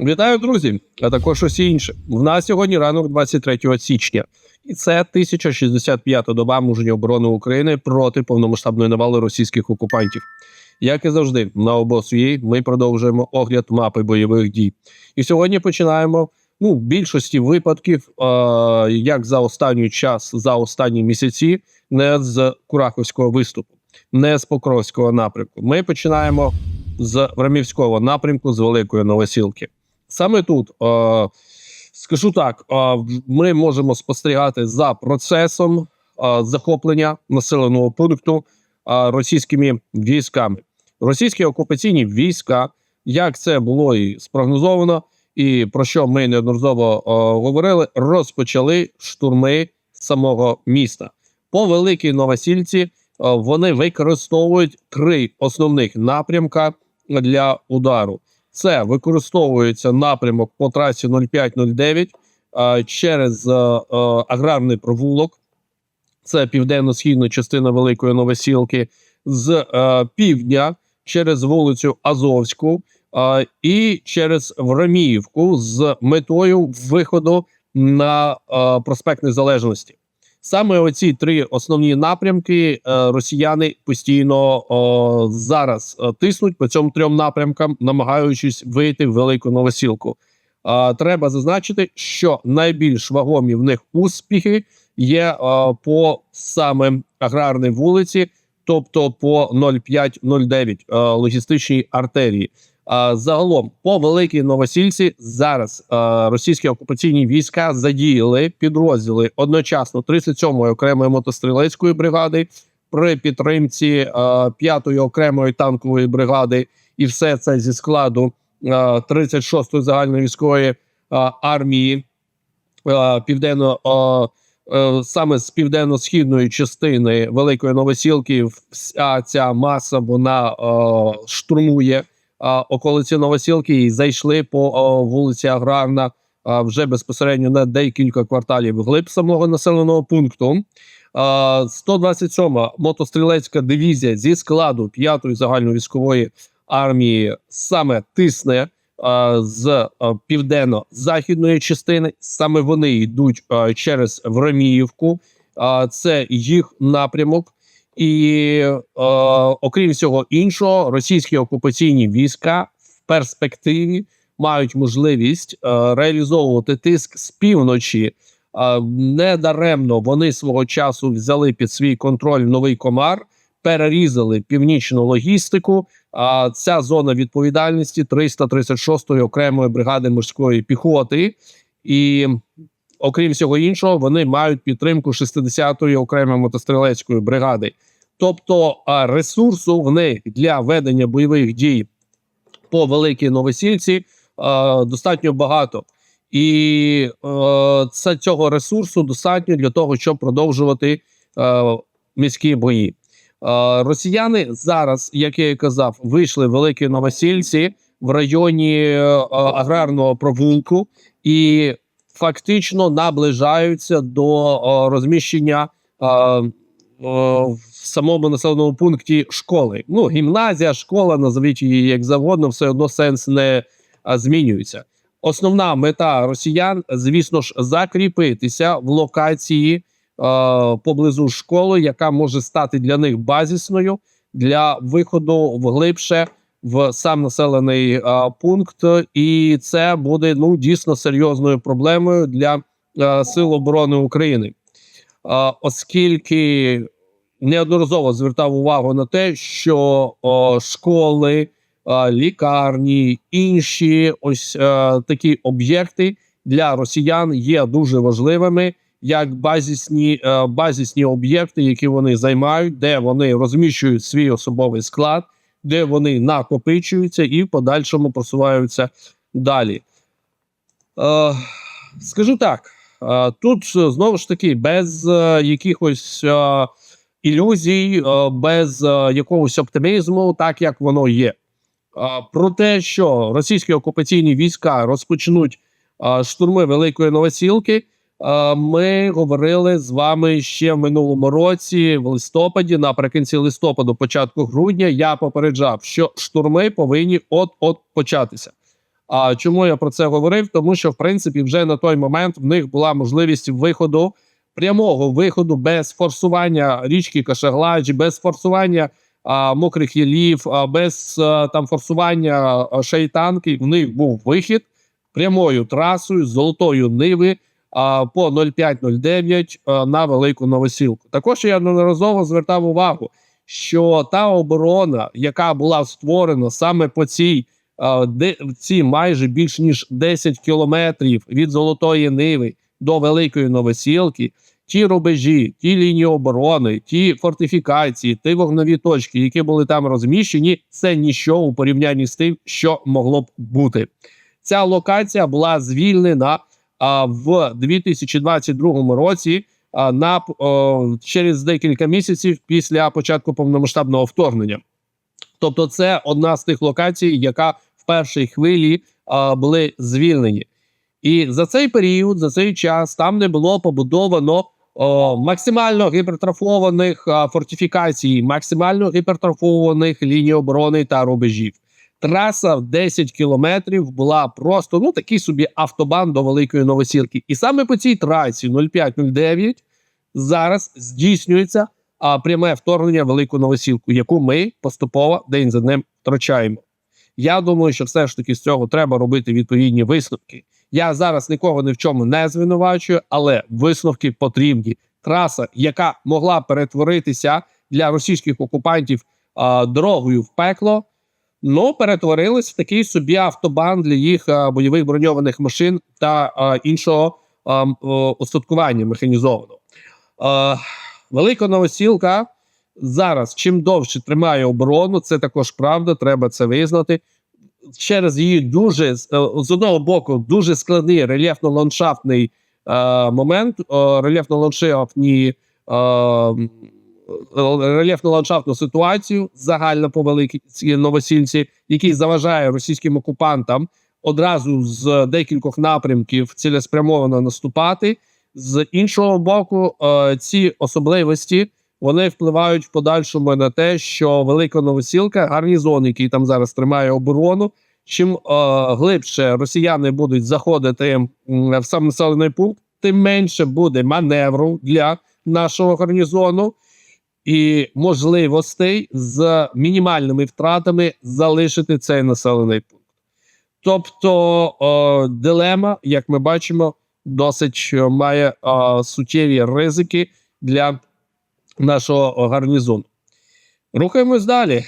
Вітаю, друзі! А також усі інші. В нас сьогодні ранок 23 січня, і це 1065-та доба мужньої оборони України проти повномасштабної навали російських окупантів. Як і завжди, на обосуї ми продовжуємо огляд мапи бойових дій. І сьогодні починаємо. Ну, в більшості випадків, е, як за останній час, за останні місяці, не з Кураховського виступу, не з Покровського напрямку. Ми починаємо з Рамівського напрямку з Великої Новосілки. Саме тут е, скажу так: е, ми можемо спостерігати за процесом е, захоплення населеного пункту е, російськими військами. Російські окупаційні війська, як це було і спрогнозовано, і про що ми неодноразово е, говорили, розпочали штурми самого міста. По великій новосільці е, вони використовують три основних напрямка для удару. Це використовується напрямок по трасі 0509 е, через е, е, аграрний провулок. Це південно-східна частина Великої Новосілки, з е, півдня через вулицю Азовську і через Враміївку з метою виходу на проспект Незалежності. Саме оці три основні напрямки е, росіяни постійно о, зараз е, тиснуть по цьому трьом напрямкам, намагаючись вийти в велику новосілку. Е, треба зазначити, що найбільш вагомі в них успіхи є е, по саме аграрній вулиці, тобто по 0509 е, логістичній артерії. Загалом по великій новосільці зараз російські окупаційні війська задіяли підрозділи одночасно 37-ї окремої мотострілецької бригади при підтримці е, 5-ї окремої танкової бригади, і все це зі складу е, 36-ї загальної військової армії південно. Е, Саме з південно-східної частини Великої Новосілки вся ця маса вона штурмує околиці Новосілки і зайшли по вулиці Аграрна вже безпосередньо на декілька кварталів глиб самого населеного пункту. А, 127-ма мотострілецька дивізія зі складу 5-ї загальновійськової армії саме тисне з південно-західної частини. Саме вони йдуть через Враміївку. А, це їх напрямок. І е, окрім всього іншого, російські окупаційні війська в перспективі мають можливість е, реалізовувати тиск з півночі. Е, недаремно вони свого часу взяли під свій контроль новий комар, перерізали північну логістику. А ця зона відповідальності 336-ї окремої бригади морської піхоти, і окрім всього іншого, вони мають підтримку 60-ї окремої мотострілецької бригади. Тобто ресурсу в них для ведення бойових дій по великій новосільці достатньо багато, і це цього ресурсу достатньо для того, щоб продовжувати міські бої. Росіяни зараз, як я і казав, вийшли в великі новосільці в районі аграрного провулку і фактично наближаються до розміщення. В самому населеному пункті школи. Ну, гімназія, школа, назовіть її як завгодно, все одно сенс не змінюється. Основна мета росіян, звісно ж, закріпитися в локації а, поблизу школи, яка може стати для них базісною для виходу вглибше в сам населений а, пункт, і це буде ну дійсно серйозною проблемою для а, сил оборони України. Оскільки неодноразово звертав увагу на те, що о, школи, а, лікарні, інші ось а, такі об'єкти для росіян є дуже важливими як базісні, а, базісні об'єкти, які вони займають, де вони розміщують свій особовий склад, де вони накопичуються і в подальшому просуваються далі. Е, скажу так. Е, Тут е, знову ж таки без е, якихось е, ілюзій, е, без е, якогось оптимізму, так як воно є. Е, Про те, що російські окупаційні війська розпочнуть штурми Великої Новосілки, ми говорили з вами ще в минулому році, в листопаді, наприкінці листопаду, початку грудня, я попереджав, що штурми повинні от-от початися. А чому я про це говорив? Тому що в принципі вже на той момент в них була можливість виходу прямого виходу без форсування річки Кашагладж, без форсування а, мокрих ялів, а, без а, там форсування шейтанки. В них був вихід прямою трасою з золотою ниви а, по 0509 а, на велику новосілку. Також я неодноразово звертав увагу, що та оборона, яка була створена саме по цій де ці майже більш ніж 10 кілометрів від золотої ниви до великої новосілки. Ті рубежі, ті лінії оборони, ті фортифікації, ті вогнові точки, які були там розміщені, це ніщо у порівнянні з тим, що могло б бути. Ця локація була звільнена а, в 2022 році а, на о, через декілька місяців після початку повномасштабного вторгнення. Тобто, це одна з тих локацій, яка в першій хвилі а, були звільнені. І за цей період, за цей час, там не було побудовано о, максимально гіпертрофованих а, фортифікацій, максимально гіпертрофованих ліній оборони та рубежів. Траса в 10 кілометрів була просто ну такий собі автобан до великої новосілки. І саме по цій трасі 0509 зараз здійснюється а, пряме вторгнення в велику новосілку, яку ми поступово день за днем втрачаємо. Я думаю, що все ж таки з цього треба робити відповідні висновки. Я зараз нікого ні в чому не звинувачую, але висновки потрібні. Траса, яка могла перетворитися для російських окупантів а, дорогою в пекло, ну перетворилась в такий собі автобан для їх а, бойових броньованих машин та а, іншого а, м, о, устаткування механізованого. А, Велика новосілка зараз чим довше тримає оборону, це також правда, треба це визнати. Через її дуже з е, одного боку дуже складний рельєфно-ландшафтний е, момент, е, рельєфно-ландшафтні е, е, рельєфно-ландшафтну ситуацію загально по великій новосільці, який заважає російським окупантам одразу з декількох напрямків цілеспрямовано наступати. З іншого боку, е, ці особливості вони впливають в подальшому на те, що велика новосілка, гарнізон, який там зараз тримає оборону. Чим е, глибше росіяни будуть заходити в сам населений пункт, тим менше буде маневру для нашого гарнізону і можливостей з мінімальними втратами залишити цей населений пункт. Тобто е, дилема, як ми бачимо, досить е, має е, суттєві ризики для нашого гарнізону. Рухаємось далі.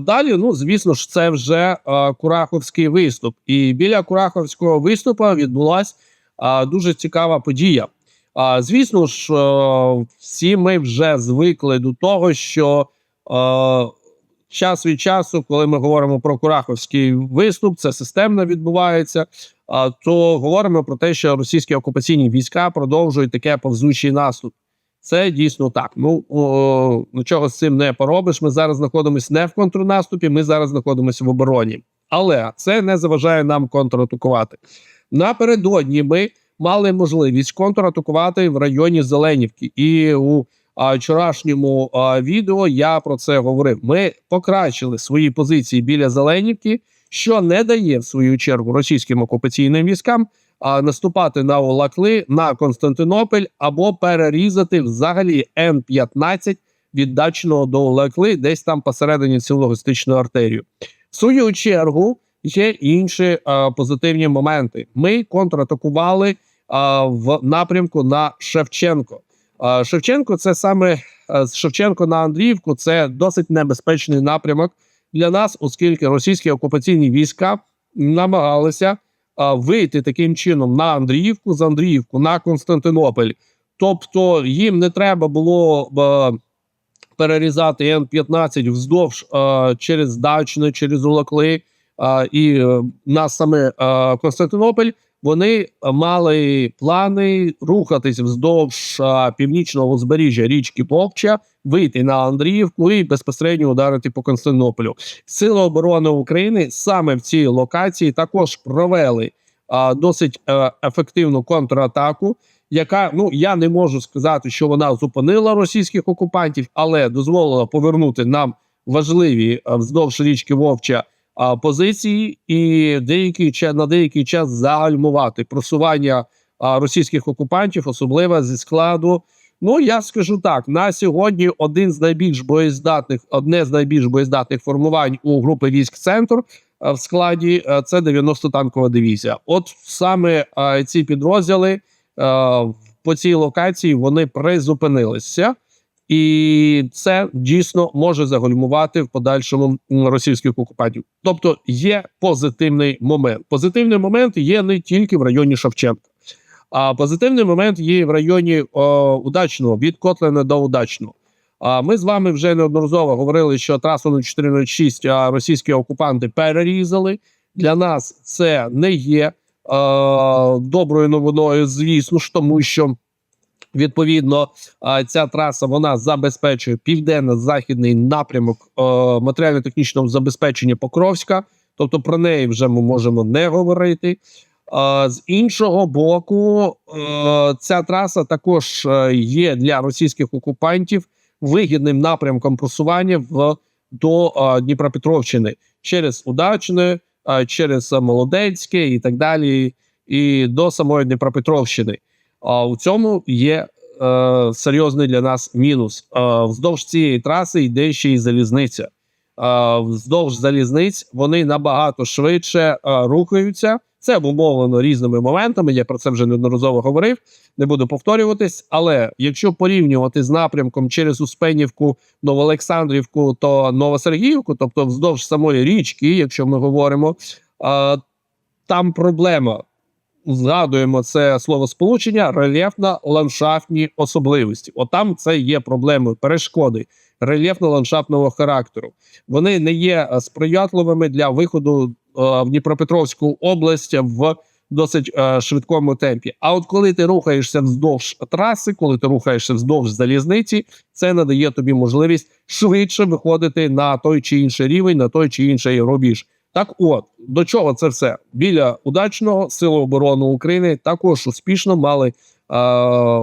Далі, ну звісно ж, це вже а, Кураховський виступ. І біля Кураховського виступу відбулася дуже цікава подія. А, звісно ж, всі ми вже звикли до того, що час від часу, коли ми говоримо про Кураховський виступ, це системно відбувається. То говоримо про те, що російські окупаційні війська продовжують таке повзучий наступ. Це дійсно так. Ну нічого з цим не поробиш. Ми зараз знаходимося не в контрнаступі, ми зараз знаходимося в обороні. Але це не заважає нам контратакувати. Напередодні ми мали можливість контратакувати в районі Зеленівки. І у а, вчорашньому а, відео я про це говорив. Ми покращили свої позиції біля Зеленівки, що не дає в свою чергу російським окупаційним військам наступати на Олакли, на Константинополь або перерізати взагалі Н-15 від Дачного до Олакли, десь там посередині цю логістичну артерію. В свою чергу є інші а, позитивні моменти. Ми контратакували а, в напрямку на Шевченко. А, Шевченко, це саме з Шевченко на Андріївку. Це досить небезпечний напрямок для нас, оскільки російські окупаційні війська намагалися вийти таким чином на Андріївку, з Андріївку на Константинополь. Тобто їм не треба було б перерізати Н-15 вздовж через Дачне, через Улакли і на саме Константинополь. Вони мали плани рухатись вздовж а, північного узбережжя річки Повча, вийти на Андріївку і безпосередньо ударити по Константинополю. Сили оборони України саме в цій локації також провели а, досить е, ефективну контратаку, яка ну я не можу сказати, що вона зупинила російських окупантів, але дозволила повернути нам важливі е, вздовж річки Вовча а, позиції і деякий на деякий час загальмувати просування а, російських окупантів, особливо зі складу. Ну я скажу так: на сьогодні один з найбільш боєздатних, одне з найбільш боєздатних формувань у групи військ центр в складі це 90 танкова дивізія. От саме а, ці підрозділи а, по цій локації вони призупинилися. І це дійсно може загальмувати в подальшому російських окупантів. Тобто є позитивний момент. Позитивний момент є не тільки в районі Шевченка, а позитивний момент є в районі о, удачного від Котлина до удачного. А ми з вами вже неодноразово говорили, що трасу 0406 а, російські окупанти перерізали. Для нас це не є е, доброю новиною, звісно ж, тому що Відповідно, ця траса вона забезпечує південно-західний напрямок е, матеріально-технічного забезпечення Покровська. Тобто про неї вже ми можемо не говорити. З іншого боку, е, ця траса також е, є для російських окупантів вигідним напрямком просування в до Дніпропетровщини через Удачне, через Молодецьке і так далі, і до самої Дніпропетровщини. А у цьому є е, серйозний для нас мінус. Е, вздовж цієї траси йде ще й залізниця. Е, вздовж залізниць вони набагато швидше е, рухаються. Це обумовлено різними моментами. Я про це вже неодноразово говорив. Не буду повторюватись. Але якщо порівнювати з напрямком через Успенівку, Новоолександрівку то Новосергіївку, тобто вздовж самої річки, якщо ми говоримо, е, там проблема згадуємо це слово сполучення рельєфно-ландшафтні особливості. Отам це є проблемою перешкоди рельєфно-ландшафтного характеру. Вони не є е, сприятливими для виходу е, в Дніпропетровську область в досить е, швидкому темпі. А от коли ти рухаєшся вздовж траси, коли ти рухаєшся вздовж залізниці, це надає тобі можливість швидше виходити на той чи інший рівень, на той чи інший рубіж. Так, от до чого це все біля удачного Сили оборони України також успішно мали е,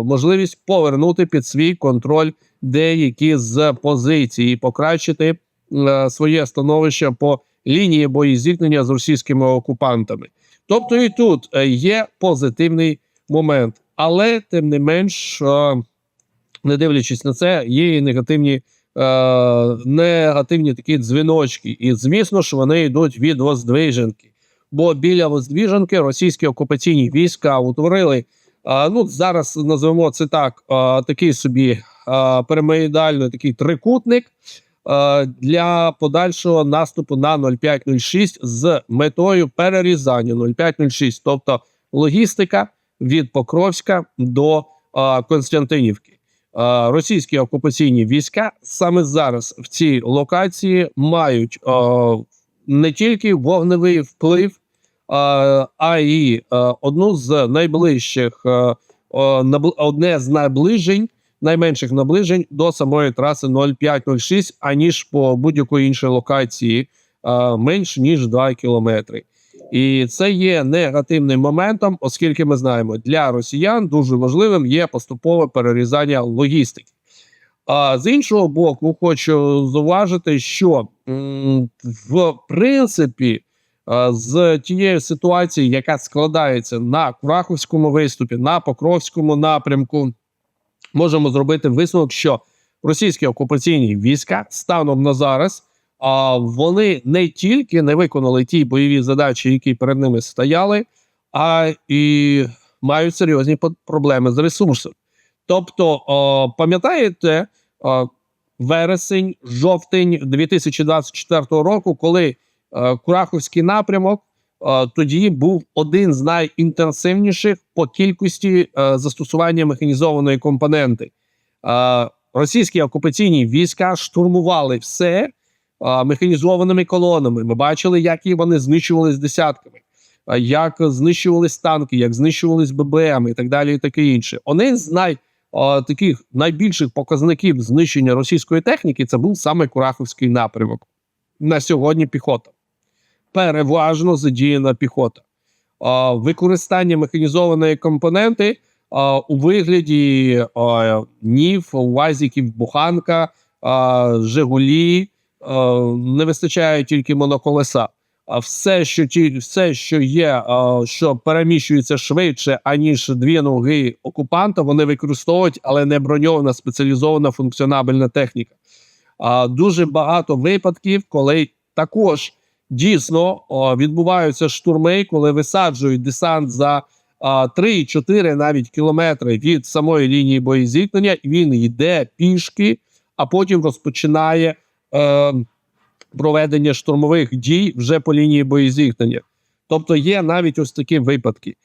можливість повернути під свій контроль деякі з позицій і покращити е, своє становище по лінії боєзіткнення з російськими окупантами. Тобто і тут е, є позитивний момент, але тим не менш, е, не дивлячись на це, є і негативні негативні такі дзвіночки. І звісно ж, вони йдуть від Воздвиженки. Бо біля Воздвиженки російські окупаційні війська утворили. е, ну зараз називемо це так: е, такий собі е, перемоїдальний такий трикутник. е, Для подальшого наступу на 0506 з метою перерізання 0506, тобто логістика від Покровська до е, Константинівки. Е, російські окупаційні війська саме зараз в цій локації мають е, не тільки вогневий вплив, е, а й одну з найближчих, одне з наближень, найменших наближень до самої траси 0506, аніж по будь-якої іншої локації менш ніж 2 кілометри. І це є негативним моментом, оскільки ми знаємо, для росіян дуже важливим є поступове перерізання логістики. А з іншого боку, хочу зауважити, що в принципі з тією ситуацією, яка складається на Кураховському виступі, на Покровському напрямку, можемо зробити висновок, що російські окупаційні війська станом на зараз а вони не тільки не виконали ті бойові задачі, які перед ними стояли, а і мають серйозні проблеми з ресурсом. Тобто, пам'ятаєте, вересень, жовтень 2024 року, коли е, Кураховський напрямок тоді був один з найінтенсивніших по кількості е, застосування механізованої компоненти. Е, російські окупаційні війська штурмували все механізованими колонами. Ми бачили, як і вони знищувались десятками, як знищувались танки, як знищувались ББМ і так далі, і таке інше. Один з най, таких найбільших показників знищення російської техніки це був саме Кураховський напрямок. На сьогодні піхота. Переважно задіяна піхота. Використання механізованої компоненти у вигляді а, НІФ, УАЗіків, Буханка, Жигулі, не вистачає тільки моноколеса. а все, що ті, все, що є, а, що переміщується швидше, аніж дві ноги окупанта, вони використовують, але не броньована спеціалізована функціонабельна техніка. А, дуже багато випадків, коли також дійсно відбуваються штурми, коли висаджують десант за а, 3-4 навіть кілометри від самої лінії боєзіткнення, і він йде пішки, а потім розпочинає. Е, проведення штурмових дій вже по лінії боєзіткнення. Тобто є навіть ось такі випадки.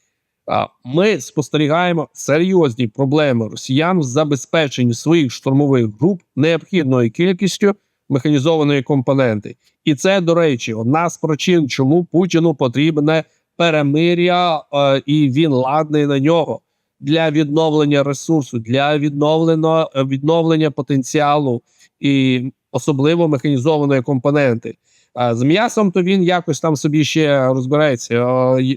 Ми спостерігаємо серйозні проблеми росіян в забезпеченні своїх штурмових груп необхідною кількістю механізованої компоненти. І це, до речі, одна з причин, чому Путіну потрібне перемир'я, е, і він ладний на нього для відновлення ресурсу, для відновлення, відновлення потенціалу і особливо механізованої компоненти. А з м'ясом то він якось там собі ще розбирається.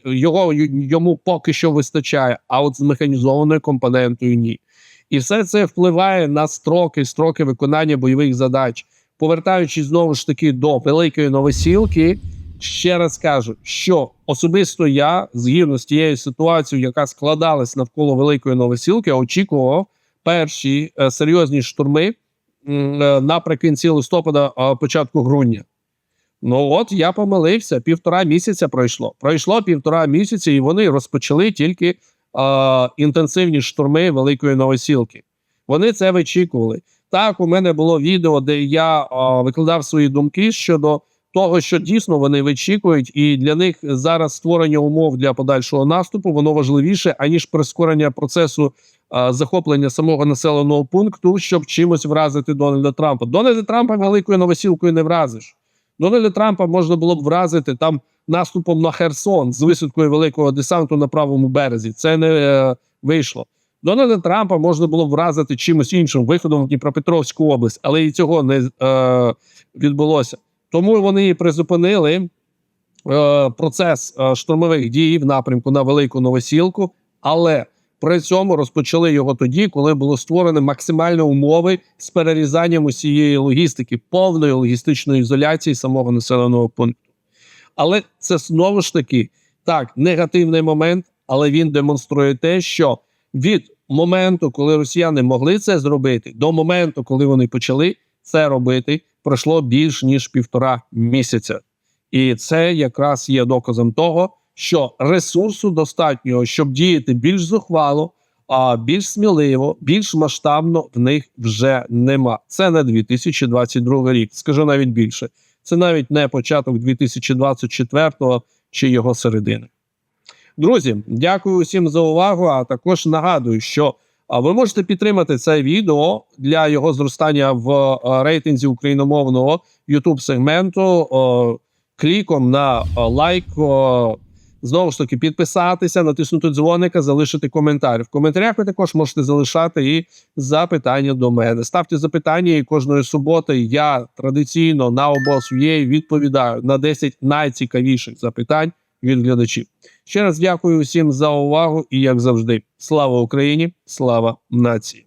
Його йому поки що вистачає, а от з механізованою компонентою ні. І все це впливає на строки, строки виконання бойових задач. Повертаючись знову ж таки до великої новосілки, ще раз кажу, що особисто я, згідно з тією ситуацією, яка складалась навколо великої новосілки, очікував перші е, серйозні штурми наприкінці листопада, початку грудня. Ну от я помилився. Півтора місяця пройшло. Пройшло півтора місяця, і вони розпочали тільки е, інтенсивні штурми великої новосілки. Вони це вичікували. Так, у мене було відео, де я е, викладав свої думки щодо того, що дійсно вони вичікують, і для них зараз створення умов для подальшого наступу воно важливіше аніж прискорення процесу е, захоплення самого населеного пункту, щоб чимось вразити Дональда Трампа. Дональда Трампа великою новосілкою не вразиш. Дональда Трампа можна було б вразити там наступом на Херсон з висадкою великого десанту на правому березі. Це не е, вийшло. Дональда Трампа можна було б вразити чимось іншим виходом в Дніпропетровську область, але і цього не е, відбулося. Тому вони і призупинили е, процес е, штурмових дій в напрямку на велику новосілку, але при цьому розпочали його тоді, коли було створено максимальні умови з перерізанням усієї логістики, повної логістичної ізоляції самого населеного пункту. Але це знову ж таки так, негативний момент, але він демонструє те, що від моменту, коли росіяни могли це зробити, до моменту, коли вони почали це робити, пройшло більш ніж півтора місяця. І це якраз є доказом того, що ресурсу достатнього, щоб діяти більш зухвало, а більш сміливо, більш масштабно в них вже нема. Це не 2022 рік, скажу навіть більше. Це навіть не початок 2024 чи його середини. Друзі, дякую всім за увагу. А також нагадую, що ви можете підтримати це відео для його зростання в рейтинзі україномовного youtube сегменту кліком на лайк. Знову ж таки, підписатися, натиснути дзвоника, залишити коментар. В коментарях ви також можете залишати і запитання до мене. Ставте запитання, і кожної суботи я традиційно на обосв'є відповідаю на 10 найцікавіших запитань від глядачів. Ще раз дякую всім за увагу і як завжди, слава Україні, слава нації.